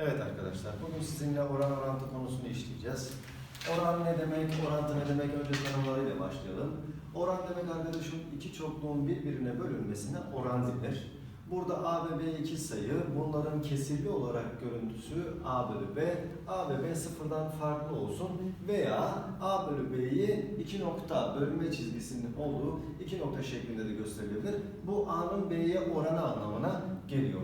Evet arkadaşlar, bugün sizinle oran orantı konusunu işleyeceğiz. Oran ne demek, orantı ne demek önce tanımlarıyla başlayalım. Oran demek arkadaşım iki çokluğun birbirine bölünmesine oran denir. Burada A ve B iki sayı, bunların kesirli olarak görüntüsü A bölü B, A ve B sıfırdan farklı olsun veya A bölü B'yi iki nokta bölünme çizgisinin olduğu iki nokta şeklinde de gösterilebilir. Bu A'nın B'ye oranı anlamına geliyor.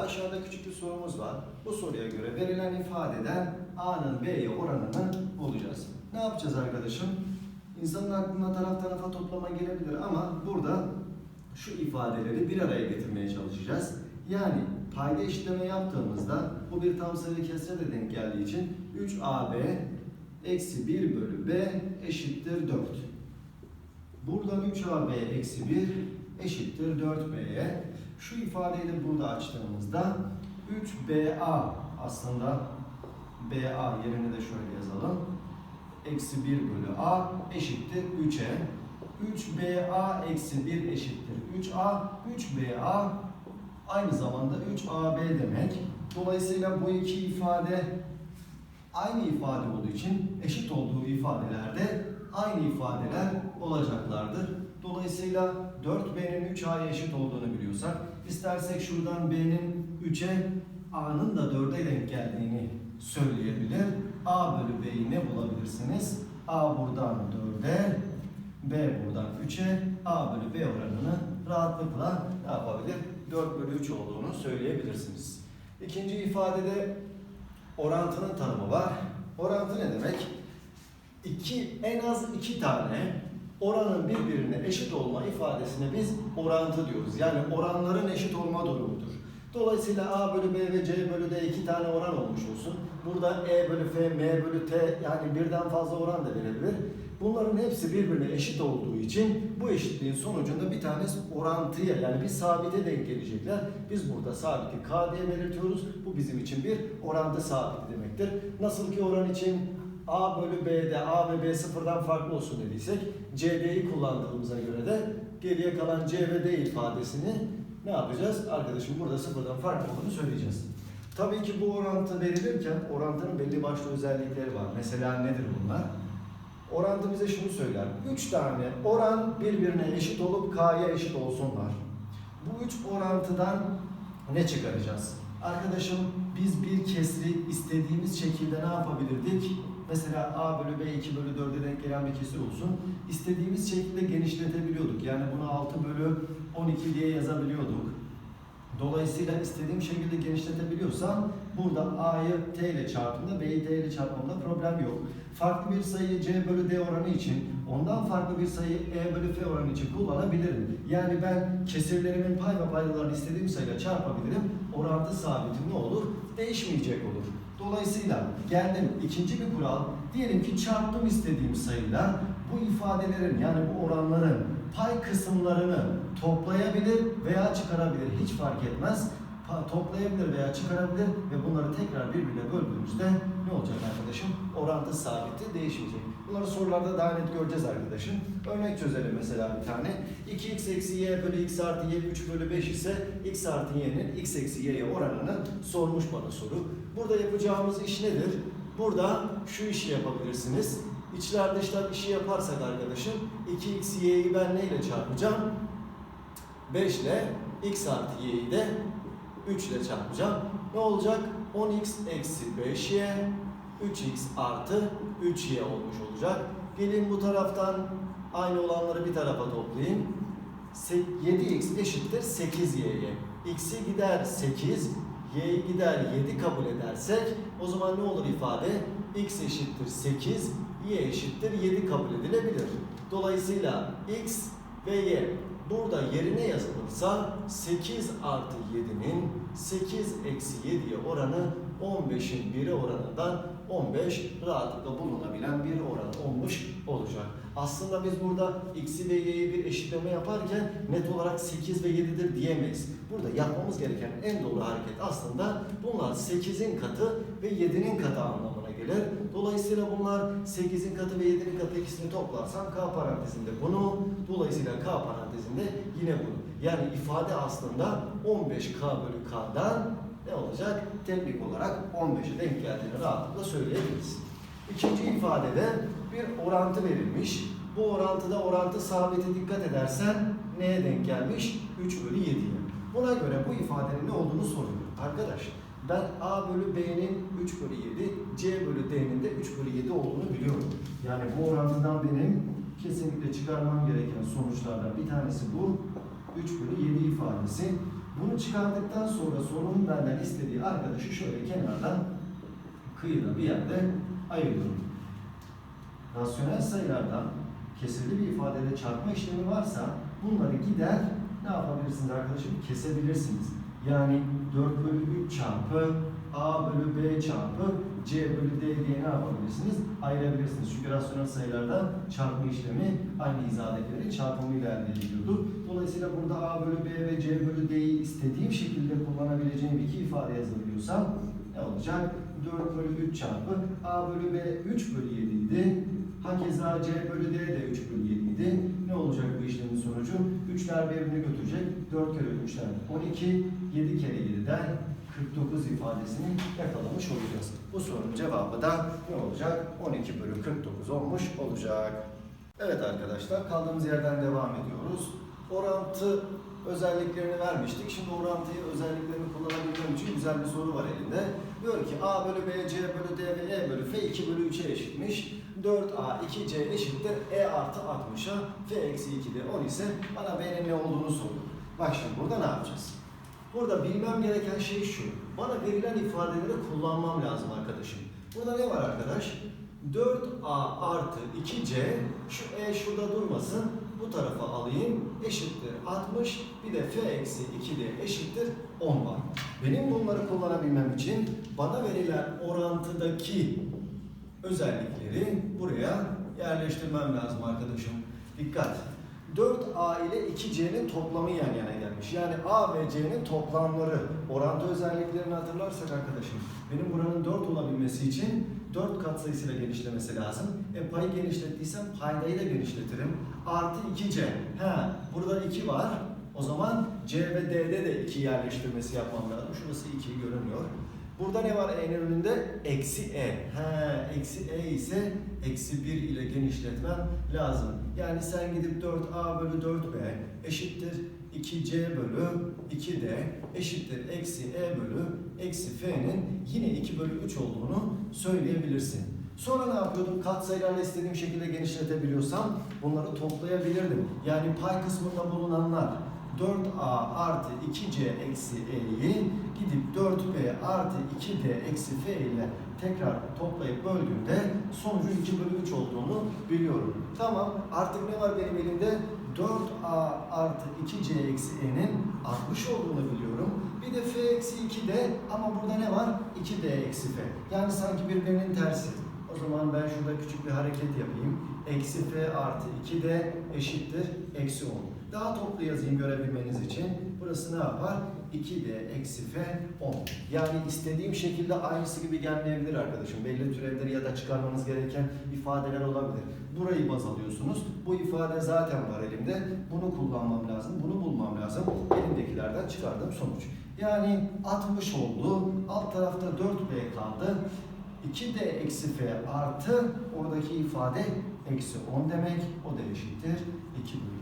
Aşağıda küçük bir sorumuz var. Bu soruya göre verilen ifadeden A'nın B'ye oranını bulacağız. Ne yapacağız arkadaşım? İnsanın aklına taraf tarafa toplama gelebilir ama burada şu ifadeleri bir araya getirmeye çalışacağız. Yani payda işleme yaptığımızda bu bir tam sayı kesre de denk geldiği için 3AB eksi 1 bölü B eşittir 4. Buradan 3AB eksi 1 eşittir 4B'ye. Şu ifadeyi de burada açtığımızda 3BA aslında BA yerine de şöyle yazalım. Eksi 1 bölü A eşittir 3'e. 3BA eksi 1 eşittir 3A. 3BA aynı zamanda 3AB demek. Dolayısıyla bu iki ifade aynı ifade olduğu için eşit olduğu ifadelerde aynı ifadeler olacaklardır. Dolayısıyla 4B'nin 3A'ya eşit olduğunu biliyorsak, istersek şuradan B'nin 3'e A'nın da 4'e denk geldiğini söyleyebilir. A bölü B'yi ne bulabilirsiniz? A buradan 4'e, B buradan 3'e, A bölü B oranını rahatlıkla ne yapabilir? 4 bölü 3 olduğunu söyleyebilirsiniz. İkinci ifadede orantının tanımı var. Orantı ne demek? İki, en az iki tane oranın birbirine eşit olma ifadesine biz orantı diyoruz. Yani oranların eşit olma durumudur. Dolayısıyla A bölü B ve C bölü D iki tane oran olmuş olsun. Burada E bölü F, M bölü T yani birden fazla oran da verebilir. Bunların hepsi birbirine eşit olduğu için bu eşitliğin sonucunda bir tanesi orantıya yani bir sabite denk gelecekler. Biz burada sabiti K diye belirtiyoruz. Bu bizim için bir orantı sabiti demektir. Nasıl ki oran için A bölü B'de A ve B sıfırdan farklı olsun dediysek CD'yi kullandığımıza göre de geriye kalan C ve D ifadesini ne yapacağız? Arkadaşım burada sıfırdan farklı olduğunu söyleyeceğiz. Tabii ki bu orantı verilirken orantının belli başlı özellikleri var. Mesela nedir bunlar? Orantı bize şunu söyler. Üç tane oran birbirine eşit olup K'ya eşit olsunlar. Bu üç orantıdan ne çıkaracağız? Arkadaşım biz bir kesri istediğimiz şekilde ne yapabilirdik? Mesela A bölü B 2 bölü 4'e denk gelen bir kesir olsun. İstediğimiz şekilde genişletebiliyorduk. Yani bunu 6 bölü 12 diye yazabiliyorduk. Dolayısıyla istediğim şekilde genişletebiliyorsam burada A'yı T ile çarptığımda B'yi T ile çarpmamda problem yok. Farklı bir sayıyı C bölü D oranı için ondan farklı bir sayıyı E bölü F oranı için kullanabilirim. Yani ben kesirlerimin pay ve paydalarını istediğim sayıyla çarpabilirim. Orantı sabitim ne olur? Değişmeyecek olur. Dolayısıyla geldim ikinci bir kural. Diyelim ki çarptım istediğim sayıyla bu ifadelerin yani bu oranların pay kısımlarını toplayabilir veya çıkarabilir. Hiç fark etmez. Pa- Toplayabilir veya çıkarabilir ve bunları tekrar birbirine böldüğümüzde ne olacak arkadaşım? Orantı sabiti değişmeyecek. Bunları sorularda daha net göreceğiz arkadaşım. Örnek çözelim mesela bir tane. 2x eksi y bölü x artı y 3 bölü 5 ise x artı y'nin x eksi y'ye oranını sormuş bana soru. Burada yapacağımız iş nedir? Burada şu işi yapabilirsiniz. İçler dışlar işi yaparsak arkadaşım 2x y'yi ben neyle çarpacağım? 5 ile x artı y'yi de 3 ile çarpacağım. Ne olacak? 10x eksi 5y 3x artı 3y olmuş olacak. Gelin bu taraftan aynı olanları bir tarafa toplayayım. Se- 7x eşittir 8y'ye. x'i gider 8, y'yi gider 7 kabul edersek o zaman ne olur ifade? x eşittir 8, y eşittir 7 kabul edilebilir. Dolayısıyla x ve y burada yerine yazılırsa 8 artı 7'nin 8 eksi 7'ye oranı 15'in 1'e oranından 15 rahatlıkla bulunabilen bir oran olmuş olacak. Aslında biz burada x'i ve y'yi bir eşitleme yaparken net olarak 8 ve 7'dir diyemeyiz. Burada yapmamız gereken en doğru hareket aslında bunlar 8'in katı ve 7'nin katı anlamına gelir. Dolayısıyla bunlar 8'in katı ve 7'nin katı ikisini toplarsam k parantezinde bunu, dolayısıyla k parantezinde yine bunu. Yani ifade aslında 15k bölü k'dan ne olacak? Teknik olarak 15'e denk geldiğini rahatlıkla söyleyebiliriz. İkinci ifadede bir orantı verilmiş. Bu orantıda orantı sabiti dikkat edersen neye denk gelmiş? 3 bölü 7'ye. Buna göre bu ifadenin ne olduğunu soruyor. Arkadaş ben A bölü B'nin 3 bölü 7, C bölü D'nin de 3 bölü 7 olduğunu biliyorum. Yani bu orantıdan benim kesinlikle çıkarmam gereken sonuçlardan bir tanesi bu. 3 bölü 7 ifadesi. Bunu çıkardıktan sonra sorunun benden istediği arkadaşı şöyle kenardan kıyıda bir yerde ayırıyorum. Rasyonel sayılardan kesirli bir ifadede çarpma işlemi varsa bunları gider ne yapabilirsiniz arkadaşım? Kesebilirsiniz. Yani 4 bölü 3 çarpı A bölü B çarpı C bölü D diye ne yapabilirsiniz? Ayırabilirsiniz. Çünkü rasyonel sayılardan çarpma işlemi aynı hizadakilerin çarpımıyla elde ediliyordu. Dolayısıyla burada A bölü B ve C bölü D'yi istediğim şekilde kullanabileceğim iki ifade yazabiliyorsam ne olacak? 4 bölü 3 çarpı A bölü B 3 bölü 7 idi. Hakeza C bölü D de 3 bölü 7 idi. Ne olacak bu işlemin sonucu? 3'ler birbirini götürecek. 4 kere 3'ler 12, 7 kere 7'den 49 ifadesini yakalamış olacağız. Bu sorunun cevabı da ne olacak? 12 bölü 49 olmuş olacak. Evet arkadaşlar kaldığımız yerden devam ediyoruz. Orantı özelliklerini vermiştik. Şimdi orantıyı özelliklerini kullanabilmem için güzel bir soru var elinde. Diyor ki A bölü B, C bölü D ve E bölü F 2 bölü 3'e eşitmiş. 4A 2C eşittir E artı 60'a F eksi 2'de 10 ise bana B'nin ne olduğunu soruyor. Bak şimdi burada ne yapacağız? Burada bilmem gereken şey şu. Bana verilen ifadeleri kullanmam lazım arkadaşım. Burada ne var arkadaş? 4A artı 2C, şu E şurada durmasın, bu tarafa alayım, eşittir 60, bir de F eksi 2 de eşittir 10 var. Benim bunları kullanabilmem için bana verilen orantıdaki özellikleri buraya yerleştirmem lazım arkadaşım. Dikkat! 4A ile 2C'nin toplamı yan yana gelmiş. Yani A ve C'nin toplamları. Orantı özelliklerini hatırlarsak arkadaşım. Benim buranın 4 olabilmesi için 4 katsayısıyla genişlemesi lazım. E payı genişlettiysem paydayı da genişletirim. Artı 2C. Ha, burada 2 var. O zaman C ve D'de de 2 yerleştirmesi yapmam lazım. Şurası 2 görünüyor. Burada ne var E'nin önünde? Eksi E. He, eksi E ise eksi 1 ile genişletmem lazım. Yani sen gidip 4A bölü 4B eşittir 2C bölü 2D eşittir eksi E bölü eksi F'nin yine 2 bölü 3 olduğunu söyleyebilirsin. Sonra ne yapıyordum? Katsayılarla istediğim şekilde genişletebiliyorsam bunları toplayabilirdim. Yani pay kısmında bulunanlar 4a artı 2c eksi e'yi gidip 4b artı 2d eksi f ile tekrar toplayıp böldüğümde sonucun 2 bölü 3 olduğunu biliyorum. Tamam artık ne var benim elimde? 4a artı 2c eksi e'nin 60 olduğunu biliyorum. Bir de f eksi 2d ama burada ne var? 2d eksi f. Yani sanki birbirinin tersi. O zaman ben şurada küçük bir hareket yapayım. Eksi f artı 2d eşittir eksi 10. Daha toplu yazayım görebilmeniz için. Burası ne yapar? 2d eksi f 10. Yani istediğim şekilde aynısı gibi gelmeyebilir arkadaşım. Belli türevleri ya da çıkarmanız gereken ifadeler olabilir. Burayı baz alıyorsunuz. Bu ifade zaten var elimde. Bunu kullanmam lazım. Bunu bulmam lazım. Elimdekilerden çıkardığım sonuç. Yani 60 oldu. Alt tarafta 4b kaldı. 2d eksi f artı oradaki ifade eksi 10 demek. O da eşittir.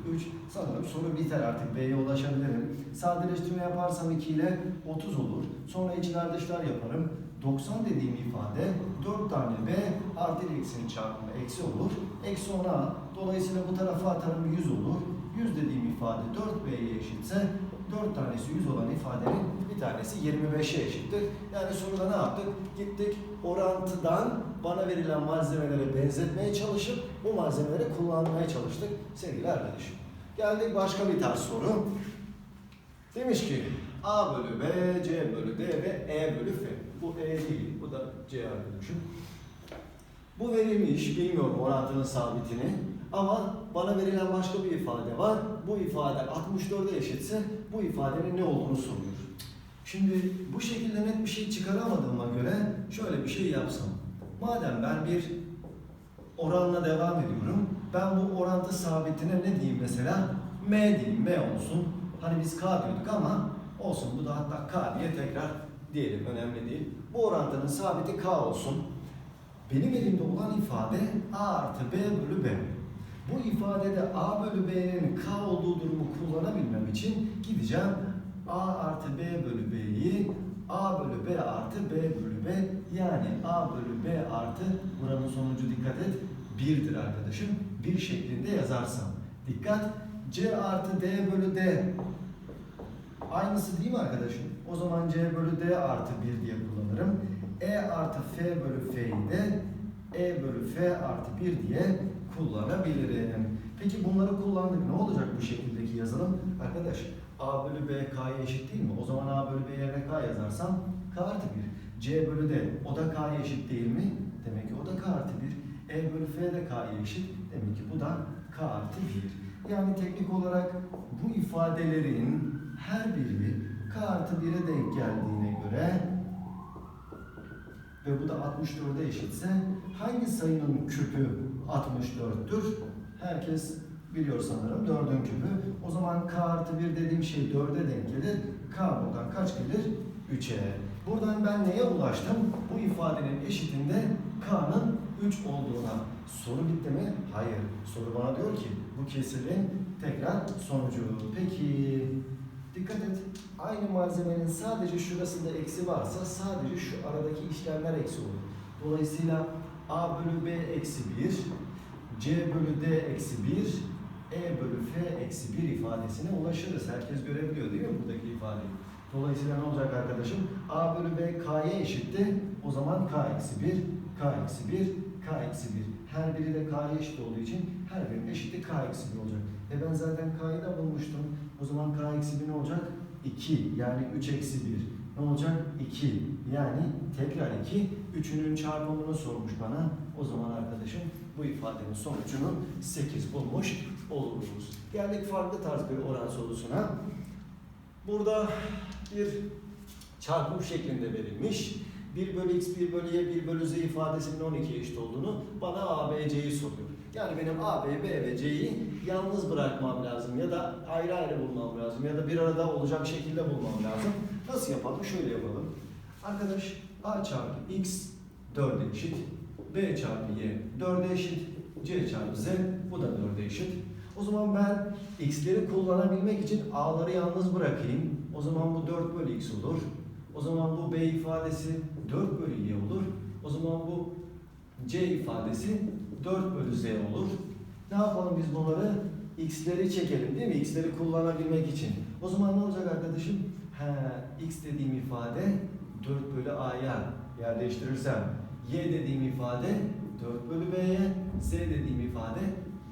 2 bölü 3. Sanırım soru biter artık. B'ye ulaşabilirim. Sadeleştirme yaparsam 2 ile 30 olur. Sonra içler dışlar yaparım. 90 dediğim ifade 4 tane B artı ile çarpımı eksi olur. Eksi 10'a dolayısıyla bu tarafa atarım 100 olur. 100 dediğim ifade 4B'ye eşitse 4 tanesi 100 olan ifadenin bir tanesi 25'e eşittir. Yani soruda ne yaptık? Gittik orantıdan bana verilen malzemelere benzetmeye çalışıp bu malzemeleri kullanmaya çalıştık sevgili arkadaşım. Geldik başka bir tarz soru. Demiş ki A bölü B, C bölü D ve E bölü F. Bu E değil, bu da C arkadaşım. Bu verilmiş, bilmiyorum orantının sabitini. Ama bana verilen başka bir ifade var. Bu ifade 64'e eşitse bu ifadenin ne olduğunu soruyor. Şimdi bu şekilde net bir şey çıkaramadığıma göre şöyle bir şey yapsam. Madem ben bir oranla devam ediyorum. Ben bu orantı sabitine ne diyeyim mesela? M diyeyim, M olsun. Hani biz K diyorduk ama olsun bu da hatta K diye tekrar diyelim önemli değil. Bu orantının sabiti k olsun. Benim elimde olan ifade a artı b bölü b. Bu ifadede a bölü b'nin k olduğu durumu kullanabilmem için gideceğim a artı b bölü b'yi a bölü b artı b bölü b yani a bölü b artı buranın sonucu dikkat et 1'dir arkadaşım. 1 şeklinde yazarsam. Dikkat c artı d bölü d Aynısı değil mi arkadaşım? O zaman c bölü d artı 1 diye kullanırım. e artı f bölü f'yi de e bölü f artı 1 diye kullanabilirim. Peki bunları kullandık. Ne olacak bu şekildeki yazılım? Arkadaş a bölü b k'ya eşit değil mi? O zaman a bölü b yerine k yazarsam k artı 1. c bölü d o da k'ya eşit değil mi? Demek ki o da k artı 1. e bölü f de k'ya eşit. Demek ki bu da k artı 1. Yani teknik olarak bu ifadelerin her biri k artı 1'e denk geldiğine göre ve bu da 64'e eşitse hangi sayının küpü 64'tür? Herkes biliyor sanırım 4'ün küpü. O zaman k artı 1 dediğim şey 4'e denk gelir. K buradan kaç gelir? 3'e. Buradan ben neye ulaştım? Bu ifadenin eşitinde k'nın 3 olduğuna. Soru bitti mi? Hayır. Soru bana diyor ki bu kesirin tekrar sonucu. Peki dikkat et. Aynı malzemenin sadece şurasında eksi varsa sadece şu aradaki işlemler eksi olur. Dolayısıyla a bölü b eksi 1, c bölü d eksi 1, e bölü f eksi 1 ifadesine ulaşırız. Herkes görebiliyor değil mi buradaki ifadeyi? Dolayısıyla ne olacak arkadaşım? a bölü b k'ya eşitti. O zaman k eksi 1, k eksi 1, k eksi 1. Her biri de k'ya eşit olduğu için her birinin eşiti k eksi 1 olacak. E ben zaten k'yı da bulmuştum. O zaman k eksi 1 ne olacak? 2 yani 3 eksi 1. Ne olacak? 2 yani tekrar 2. Üçünün çarpımını sormuş bana. O zaman arkadaşım bu ifadenin sonucunu 8 bulmuş oluruz. Geldik farklı tarz bir oran sorusuna. Burada bir çarpım şeklinde verilmiş. 1 bölü x, 1 bölü y, 1 bölü z ifadesinin 12'ye eşit olduğunu bana a, b, c'yi soruyor. Yani benim a, b, b ve c'yi yalnız bırakmam lazım ya da ayrı ayrı bulmam lazım ya da bir arada olacak şekilde bulmam lazım. Nasıl yapalım? Şöyle yapalım. Arkadaş a çarpı x 4'e eşit, b çarpı y 4'e eşit, c çarpı z bu da 4'e eşit. O zaman ben x'leri kullanabilmek için a'ları yalnız bırakayım. O zaman bu 4 bölü x olur. O zaman bu b ifadesi 4 bölü y olur. O zaman bu c ifadesi 4 bölü z olur. Ne yapalım biz bunları? x'leri çekelim değil mi? x'leri kullanabilmek için. O zaman ne olacak arkadaşım? He, x dediğim ifade 4 bölü a'ya yerleştirirsem y dediğim ifade 4 bölü b'ye, z dediğim ifade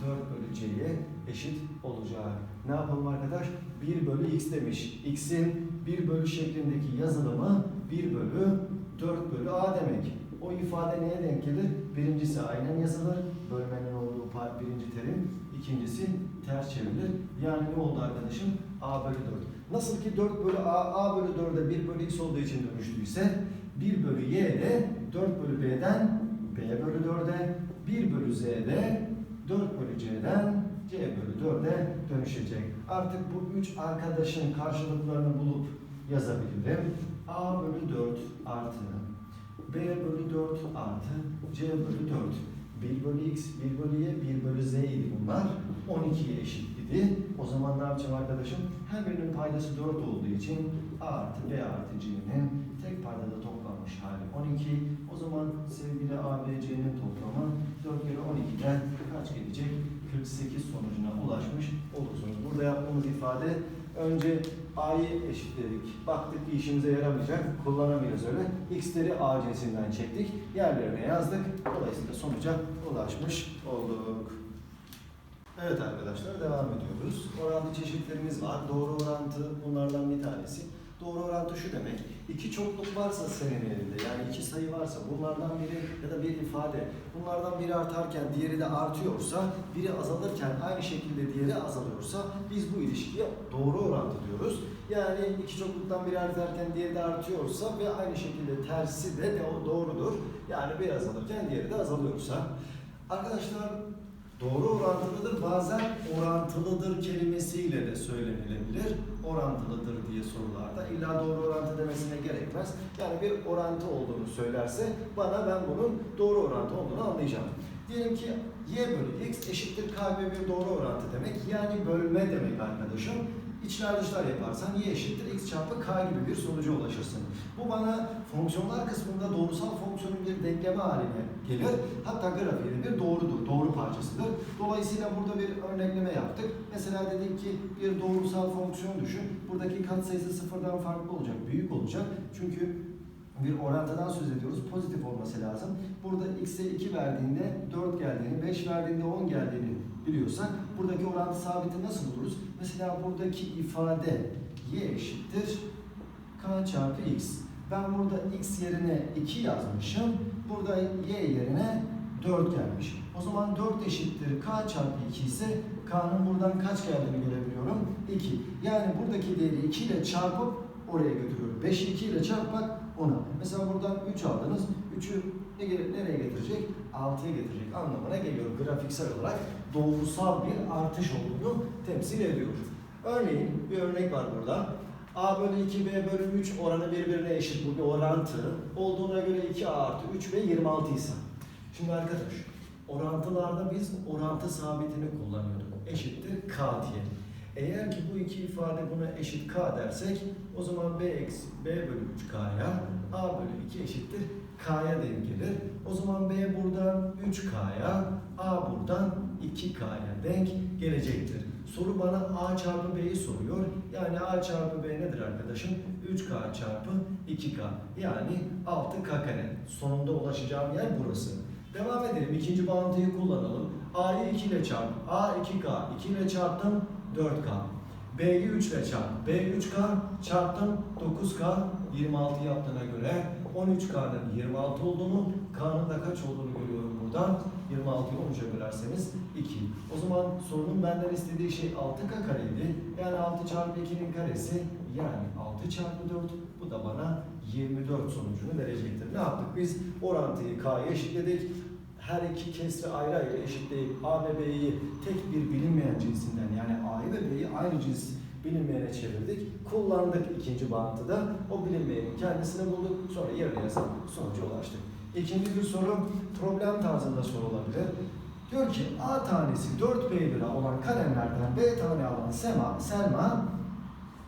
4 bölü c'ye eşit olacak. Ne yapalım arkadaş? 1 bölü x demiş. x'in 1 bölü şeklindeki yazılımı 1 bölü 4 bölü a demek. O ifade neye denk gelir? Birincisi aynen yazılır. Bölmenin olduğu birinci terim. İkincisi ters çevrilir. Yani ne oldu arkadaşım? a bölü 4. Nasıl ki 4 bölü a, a bölü 4'e 1 bölü x olduğu için dönüştüyse 1 bölü y de 4 bölü b'den b bölü 4'e 1 bölü z'de 4 bölü c'den c bölü 4'e dönüşecek. Artık bu üç arkadaşın karşılıklarını bulup yazabilirim. a bölü 4 artı b bölü 4 artı c bölü 4. 1 bölü x, 1 bölü y, 1 bölü z idi bunlar. 12'ye eşit idi. O zaman ne yapacağım arkadaşım? Her birinin paydası 4 olduğu için a artı b artı c'nin tek paydada toplanmış hali 12. O zaman sevgili a, b, c'nin toplamı 4 kere 12'den kaç gelecek? 48 sonucuna ulaşmış olursunuz. Burada yaptığımız ifade önce a'yı eşitledik. Baktık ki işimize yaramayacak. Kullanamayacağız öyle. x'leri a cinsinden çektik. Yerlerine yazdık. Dolayısıyla sonuca ulaşmış olduk. Evet arkadaşlar devam ediyoruz. Orantı çeşitlerimiz var. Doğru orantı bunlardan bir tanesi. Doğru orantı şu demek. İki çokluk varsa senin elinde yani iki sayı varsa bunlardan biri ya da bir ifade bunlardan biri artarken diğeri de artıyorsa biri azalırken aynı şekilde diğeri azalıyorsa biz bu ilişkiye doğru orantı diyoruz. Yani iki çokluktan biri artarken diğeri de artıyorsa ve aynı şekilde tersi de do- doğrudur. Yani biri azalırken diğeri de azalıyorsa. Arkadaşlar Doğru orantılıdır. Bazen orantılıdır kelimesiyle de söylenilebilir. Orantılıdır diye sorularda. İlla doğru orantı demesine gerekmez. Yani bir orantı olduğunu söylerse bana ben bunun doğru orantı olduğunu anlayacağım. Diyelim ki y bölü x eşittir k ve bir doğru orantı demek. Yani bölme demek arkadaşım. İçler dışlar yaparsan y eşittir x çarpı k gibi bir sonuca ulaşırsın. Bu bana fonksiyonlar kısmında doğrusal fonksiyonun bir denkleme haline gelir. Hatta grafiği de bir doğrudur, doğru parçasıdır. Dolayısıyla burada bir örnekleme yaptık. Mesela dedik ki bir doğrusal fonksiyon düşün. Buradaki katsayısı sıfırdan farklı olacak, büyük olacak. Çünkü bir orantıdan söz ediyoruz. Pozitif olması lazım. Burada x'e 2 verdiğinde 4 geldiğini, 5 verdiğinde 10 geldiğini biliyorsak buradaki orantı sabiti nasıl buluruz? Mesela buradaki ifade y eşittir k çarpı x. Ben burada x yerine 2 yazmışım. Burada y yerine 4 gelmiş. O zaman 4 eşittir k çarpı 2 ise k'nın buradan kaç geldiğini görebiliyorum? 2. Yani buradaki değeri 2 ile çarpıp oraya götürüyorum. 5'i 2 ile çarpmak 10'a. Mesela buradan 3 aldınız. 3'ü ne gere- nereye getirecek? 6'ya getirecek anlamına geliyor. Grafiksel olarak doğrusal bir artış olduğunu temsil ediyor. Örneğin bir örnek var burada. A bölü 2 B bölü 3 oranı birbirine eşit bu bir orantı. Olduğuna göre 2A artı 3 B 26 ise. Şimdi arkadaş orantılarda biz orantı sabitini kullanıyorduk. Eşittir K diye. Eğer ki bu iki ifade buna eşit K dersek o zaman B eksi B bölü 3 K'ya A bölü 2 eşittir K'ya denk gelir. O zaman B buradan 3K'ya A buradan 2K'ya denk gelecektir. Soru bana A çarpı B'yi soruyor. Yani A çarpı B nedir arkadaşım? 3K çarpı 2K. Yani 6K kare. Sonunda ulaşacağım yer burası. Devam edelim. İkinci bağıntıyı kullanalım. A'yı 2 ile çarp. A 2K. 2 ile çarptım 4K. B'yi 3 ile çarp. B 3K çarptım 9K 26 yaptığına göre 13K'nın 26 olduğunu, K'nın da kaç olduğunu görüyorum buradan. 26'yı 13'e bölerseniz 2. O zaman sorunun benden istediği şey 6K kareydi. Yani 6 çarpı 2'nin karesi yani 6 çarpı 4. Bu da bana 24 sonucunu verecektir. Ne yaptık? Biz orantıyı K'ya eşitledik. Her iki kesri ayrı ayrı eşitleyip A ve B'yi tek bir bilinmeyen cinsinden yani A'yı ve B'yi aynı cins bilinmeyene çevirdik. Kullandık ikinci bağıntıda. O bilinmeyenin kendisini bulduk. Sonra yerine yazıp sonuca ulaştık. İkinci bir soru problem tarzında sorulabilir. Diyor ki A tanesi 4 B lira olan kalemlerden B tane alan Sema, Selma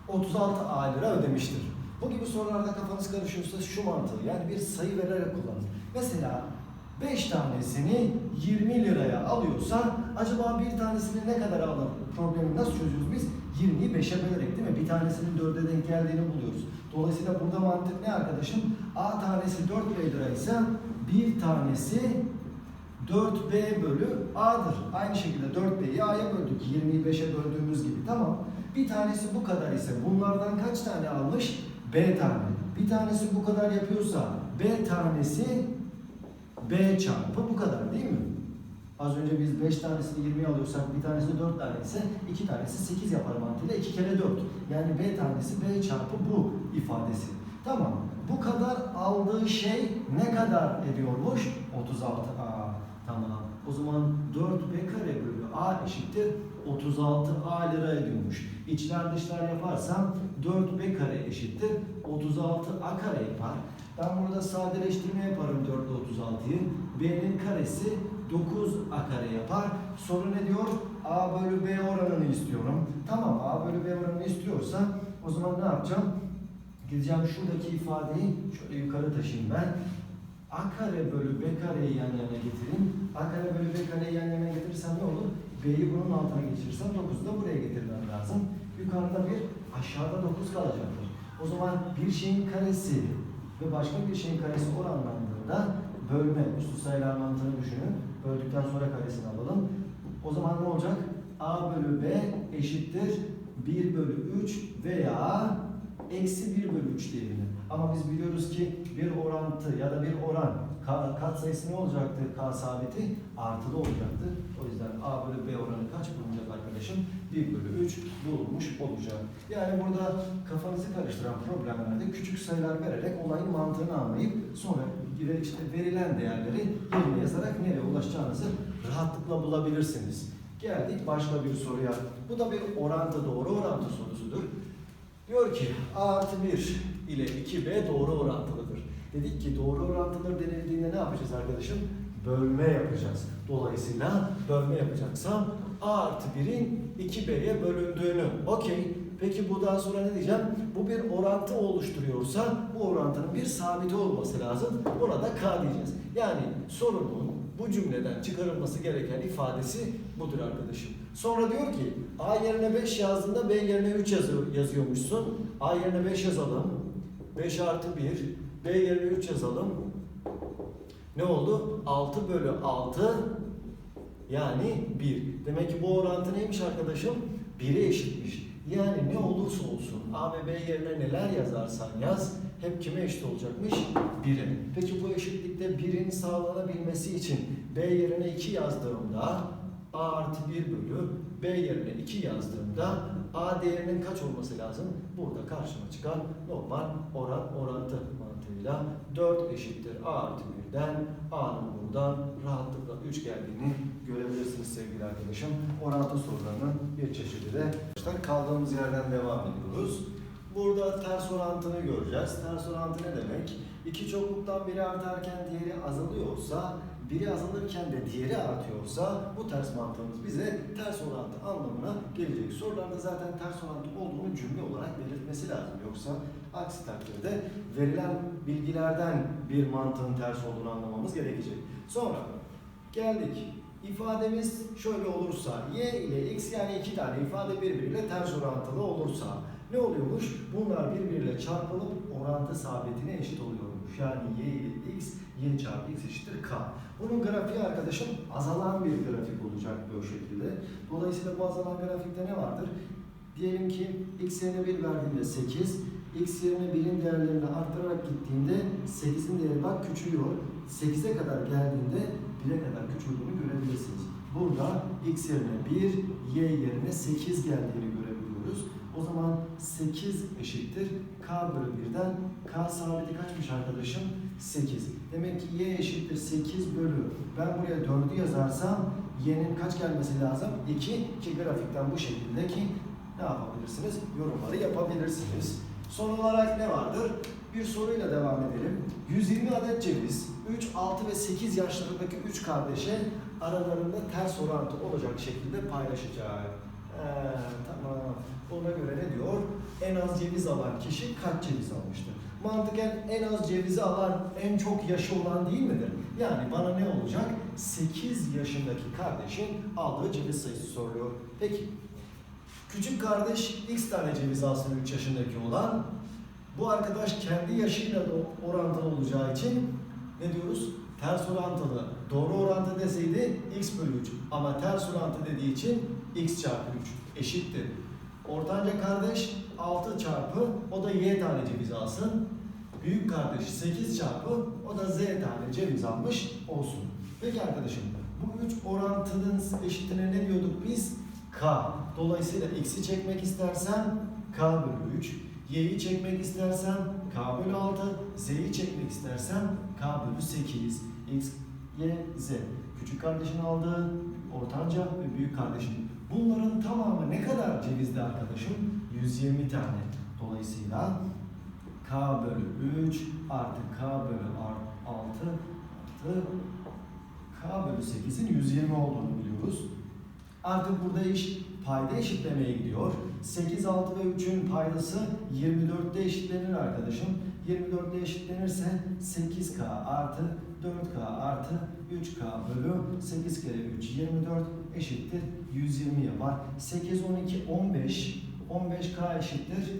36 A lira ödemiştir. Bu gibi sorularda kafanız karışıyorsa şu mantığı yani bir sayı vererek kullanın. Mesela 5 tanesini 20 liraya alıyorsa acaba bir tanesini ne kadar alır? Problemi nasıl çözüyoruz biz? 20'yi 5'e bölerek değil mi? Bir tanesinin 4'e denk geldiğini buluyoruz. Dolayısıyla burada mantık ne arkadaşım? A tanesi 4 B lira ise bir tanesi 4B bölü A'dır. Aynı şekilde 4B'yi A'ya böldük. 20'yi 5'e böldüğümüz gibi. Tamam. Bir tanesi bu kadar ise bunlardan kaç tane almış? B tane. Bir tanesi bu kadar yapıyorsa B tanesi B çarpı bu kadar değil mi? Az önce biz 5 tanesini 20'ye alıyorsak bir tanesi 4 tane ise 2 tanesi 8 yapar mantığıyla 2 kere 4. Yani B tanesi B çarpı bu ifadesi. Tamam. Bu kadar aldığı şey ne kadar ediyormuş? 36A. Tamam. O zaman 4B kare bölü A eşittir 36A lira ediyormuş. İçler dışlar yaparsam 4B kare eşittir 36A kare yapar. Ben burada sadeleştirme yaparım 4 ile 36'yı. B'nin karesi 9A kare yapar. Soru ne diyor? A bölü B oranını istiyorum. Tamam A bölü B oranını istiyorsa o zaman ne yapacağım? Gideceğim şuradaki ifadeyi şöyle yukarı taşıyayım ben. A kare bölü B kareyi yan yana getireyim. A kare bölü B kareyi yan yana getirirsem ne olur? B'yi bunun altına geçirirsem 9'u da buraya getirmem lazım. Yukarıda bir, aşağıda 9 kalacaktır. O zaman bir şeyin karesi ve başka bir şeyin karesi oranlandığında bölme, üstü sayılar mantığını düşünün. Böldükten sonra karesini alalım. O zaman ne olacak? A bölü B eşittir 1 bölü 3 veya eksi 1 bölü 3 değerini. Ama biz biliyoruz ki bir orantı ya da bir oran K, katsayısı ne olacaktı? K sabiti artılı olacaktı. O yüzden A bölü B oranı kaç bulunacak arkadaşım? 1 bölü 3 bulunmuş olacak. Yani burada kafanızı karıştıran problemlerde küçük sayılar vererek olayın mantığını anlayıp sonra işte verilen değerleri yerine yazarak nereye ulaşacağınızı rahatlıkla bulabilirsiniz. Geldik başka bir soruya. Bu da bir orantı, doğru orantı sorusudur. Diyor ki A artı 1 ile 2B doğru orantılıdır. Dedik ki doğru orantılar denildiğinde ne yapacağız arkadaşım? Bölme yapacağız. Dolayısıyla bölme yapacaksam A artı 1'in 2B'ye bölündüğünü. Okey. Peki buradan sonra ne diyeceğim? Bu bir orantı oluşturuyorsa bu orantının bir sabiti olması lazım. Buna da K diyeceğiz. Yani sorunun bu cümleden çıkarılması gereken ifadesi budur arkadaşım. Sonra diyor ki A yerine 5 yazdığında B yerine 3 yazıyor, yazıyormuşsun. A yerine 5 yazalım. 5 artı 1. B yerine 3 yazalım. Ne oldu? 6 bölü 6 yani 1. Demek ki bu orantı neymiş arkadaşım? 1'e eşitmiş. Yani ne olursa olsun A ve B yerine neler yazarsan yaz hep kime eşit olacakmış? 1'e. Peki bu eşitlikte 1'in sağlanabilmesi için B yerine 2 yazdığımda A artı 1 bölü B yerine 2 yazdığımda A değerinin kaç olması lazım? Burada karşıma çıkan normal oran orantı mantığıyla 4 eşittir A artı 1'den A'nın buradan rahatlıkla 3 geldiğini görebilirsiniz sevgili arkadaşım. Orantı sorularının bir çeşidi de. Arkadaşlar kaldığımız yerden devam ediyoruz. Burada ters orantını göreceğiz. Ters orantı ne demek? İki çokluktan biri artarken diğeri azalıyorsa, biri azalırken de diğeri artıyorsa bu ters mantığımız bize ters orantı anlamına gelecek. Sorularda zaten ters orantı olduğunu cümle olarak belirtmesi lazım. Yoksa aksi takdirde verilen bilgilerden bir mantığın ters olduğunu anlamamız gerekecek. Sonra geldik. İfademiz şöyle olursa, y ile x yani iki tane ifade birbiriyle ters orantılı olursa ne oluyormuş? Bunlar birbiriyle çarpılıp orantı sabitine eşit oluyormuş. Yani y ile x, y çarpı x eşittir k. Bunun grafiği arkadaşım azalan bir grafik olacak bu şekilde. Dolayısıyla bu azalan grafikte ne vardır? Diyelim ki x yerine 1 verdiğinde 8, x yerine 1'in değerlerini arttırarak gittiğinde 8'in değeri bak küçülüyor. 8'e kadar geldiğinde 1'e kadar küçüldüğünü görebilirsiniz. Burada x yerine 1, y yerine 8 geldiğini görebiliyoruz. O zaman 8 eşittir k bölü 1'den k sabiti kaçmış arkadaşım? 8. Demek ki y eşittir 8 bölü. Ben buraya 4'ü yazarsam y'nin kaç gelmesi lazım? 2 ki grafikten bu şekilde ki ne yapabilirsiniz? Yorumları yapabilirsiniz. Son olarak ne vardır? Bir soruyla devam edelim. 120 adet ceviz 3, 6 ve 8 yaşlarındaki 3 kardeşe aralarında ters orantı olacak şekilde paylaşacak. Ee, tamam. Ona göre ne diyor? En az ceviz alan kişi kaç ceviz almıştır? Mantıken en az cevizi alan en çok yaşı olan değil midir? Yani bana ne olacak? 8 yaşındaki kardeşin aldığı ceviz sayısı soruluyor. Peki Küçük kardeş x tane ceviz alsın 3 yaşındaki olan. Bu arkadaş kendi yaşıyla da orantılı olacağı için ne diyoruz? Ters orantılı. Doğru orantı deseydi x bölü 3. Ama ters orantı dediği için x çarpı 3 eşittir. Ortanca kardeş 6 çarpı o da y tane ceviz alsın. Büyük kardeş 8 çarpı o da z tane ceviz almış olsun. Peki arkadaşım bu üç orantının eşitine ne diyorduk biz? K. Dolayısıyla x'i çekmek istersen K bölü 3. Y'yi çekmek istersen K bölü 6. Z'yi çekmek istersen K bölü 8. X, Y, Z. Küçük kardeşin aldığı ortanca ve büyük kardeşin. Bunların tamamı ne kadar cevizli arkadaşım? 120 tane. Dolayısıyla K bölü 3 artı K bölü 6 artı K bölü 8'in 120 olduğunu biliyoruz. Artık burada iş payda eşitlemeye gidiyor. 8, 6 ve 3'ün paydası 24'te eşitlenir arkadaşım. 24'te eşitlenirse 8K artı 4K artı 3K bölü 8 kere 3 24 eşittir 120 yapar. 8, 12, 15 15K eşittir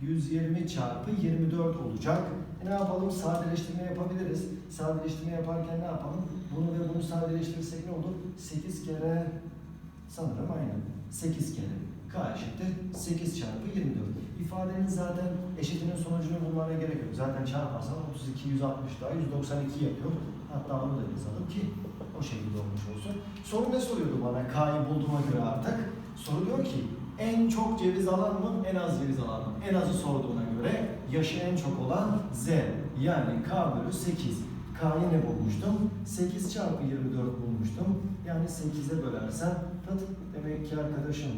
120 çarpı 24 olacak. E ne yapalım? Sadeleştirme yapabiliriz. Sadeleştirme yaparken ne yapalım? Bunu ve bunu sadeleştirirsek ne olur? 8 kere sanırım aynı. 8 kere K eşittir 8 çarpı 24. İfadenin zaten eşitinin sonucunu bulmana gerek yok. Zaten çarparsan 32, 160 daha 192 yapıyor. Hatta onu da yazalım ki o şekilde olmuş olsun. Soru ne soruyordu bana K'yı bulduğuma göre artık? Soru diyor ki en çok ceviz alan mı, en az ceviz alan mı? En azı sorduğuna göre yaşı en çok olan Z. Yani K bölü 8. K'yı ne bulmuştum? 8 çarpı 24 bulmuştum. Yani 8'e bölersen tat demek ki arkadaşım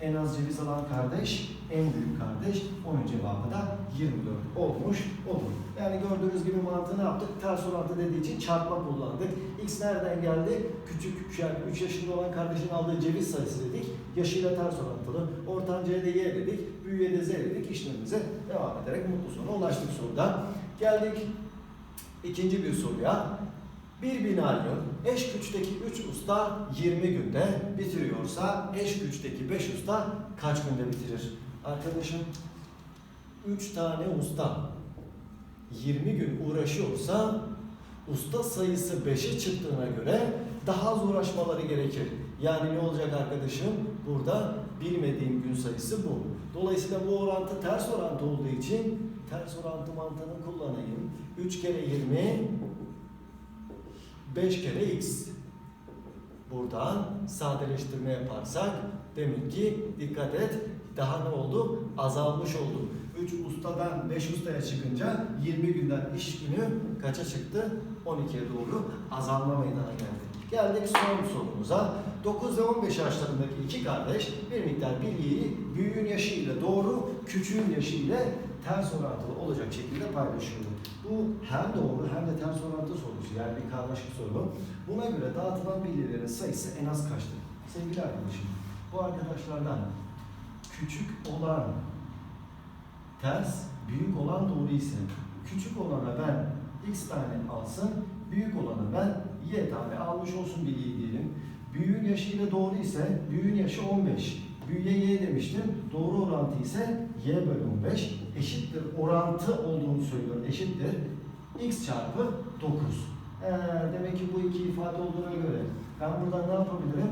en az ceviz alan kardeş, en büyük kardeş. Onun cevabı da 24 olmuş olur. Yani gördüğünüz gibi mantığı ne yaptık? Ters orantı dediği için çarpma kullandık. X nereden geldi? Küçük, yani 3 yaşında olan kardeşin aldığı ceviz sayısı dedik. Yaşıyla ters orantılı. Ortancaya da Y dedik. Büyüğe de Z dedik. İşlemimize devam ederek mutlu sona ulaştık soruda. Geldik ikinci bir soruya. Bir binayı eş güçteki 3 usta 20 günde bitiriyorsa eş güçteki 5 usta kaç günde bitirir? Arkadaşım 3 tane usta 20 gün uğraşıyorsa usta sayısı 5'e çıktığına göre daha az uğraşmaları gerekir. Yani ne olacak arkadaşım? Burada bilmediğim gün sayısı bu. Dolayısıyla bu orantı ters orantı olduğu için ters orantı mantığını kullanayım. 3 kere 20 5 kere x. Buradan sadeleştirme yaparsak demek ki dikkat et daha ne oldu? Azalmış oldu. 3 ustadan 5 ustaya çıkınca 20 günden iş günü kaça çıktı? 12'ye doğru azalma meydana geldi. Geldik son sorumuza. 9 ve 15 yaşlarındaki iki kardeş bir miktar bilgiyi büyüğün yaşı ile doğru, küçüğün yaşı ile ters orantılı olacak şekilde paylaşıyordu. Bu hem doğru hem de ters orantı sorusu yani bir karmaşık soru. Buna göre dağıtılan bilgilerin sayısı en az kaçtır? Sevgili arkadaşım, bu arkadaşlardan küçük olan ters, büyük olan doğru ise küçük olana ben x tane alsın, büyük olana ben y tane almış olsun bilgiyi diyelim. Büyüğün yaşı ile doğru ise büyüğün yaşı 15. Büyüğe y demiştim. Doğru orantı ise y bölü 15 eşittir. Orantı olduğunu söylüyor. Eşittir. x çarpı 9. Ee, demek ki bu iki ifade olduğuna göre ben buradan ne yapabilirim?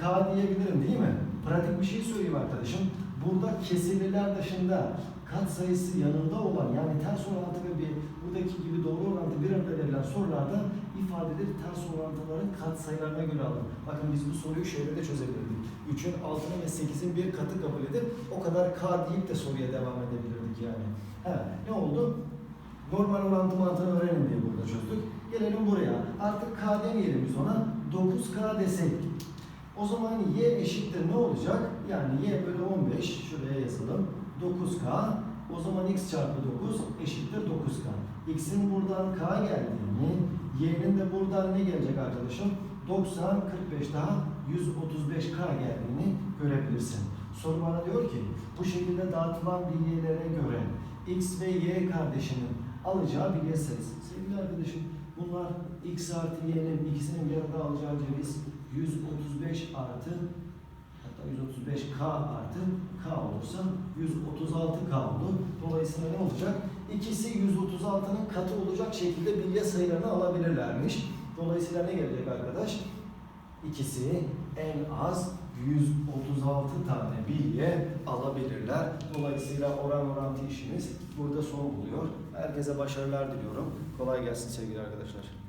K diyebilirim değil mi? Pratik bir şey söyleyeyim arkadaşım. Burada kesirliler dışında kat sayısı yanında olan yani ters orantı ve bir buradaki gibi doğru orantı bir arada verilen sorularda ifadeleri ters orantıların kat sayılarına göre alın. Bakın biz bu soruyu şöyle de çözebilirdik. 3'ün altını ve 8'in bir katı kabul edip o kadar K deyip de soruya devam edebilirdik yani. He, ne oldu? Normal orantı mantığını öğrenin diye burada çözdük. Gelelim buraya. Artık K demeyelim biz ona. 9K desek. O zaman y eşittir ne olacak? Yani y bölü 15 şuraya yazalım. 9k. O zaman x çarpı 9 eşittir 9k. x'in buradan k geldiğini, y'nin de buradan ne gelecek arkadaşım? 90, 45 daha 135k geldiğini görebilirsin. Soru bana diyor ki bu şekilde dağıtılan bilgilere göre x ve y kardeşinin alacağı bilgi sayısı. Sevgili arkadaşım bunlar x artı y'nin ikisinin bir arada alacağı ceviz 135 artı 135k artı k olursa 136k oldu. Dolayısıyla ne olacak? İkisi 136'nın katı olacak şekilde bilye sayılarını alabilirlermiş. Dolayısıyla ne gelecek arkadaş? İkisi en az 136 tane bilye alabilirler. Dolayısıyla oran orantı işimiz burada son buluyor. Herkese başarılar diliyorum. Kolay gelsin sevgili arkadaşlar.